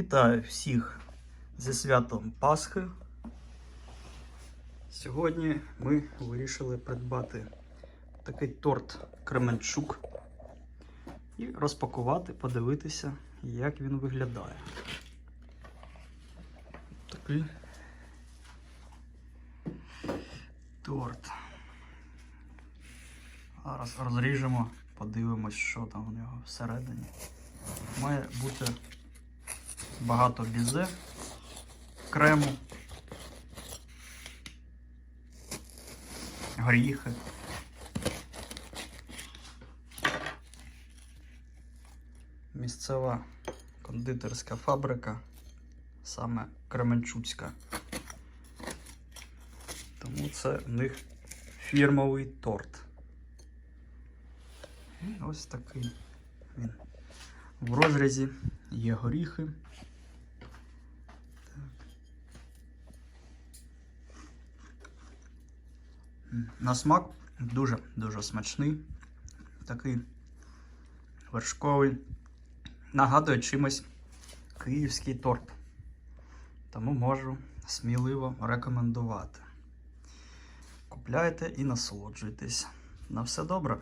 Вітаю всіх зі святом Пасхи. Сьогодні ми вирішили придбати такий торт Кременчук і розпакувати, подивитися, як він виглядає. Такий торт. Зараз розріжемо, подивимось, що там у нього всередині. Має бути багато бізе, крему, горіхи. Місцева кондитерська фабрика, саме Кременчуцька. Тому це у них фірмовий торт. І ось такий він. В розрізі є горіхи. На смак дуже-дуже смачний. Такий вершковий. Нагадує чимось київський торт. Тому можу сміливо рекомендувати. Купляйте і насолоджуйтесь. На все добре.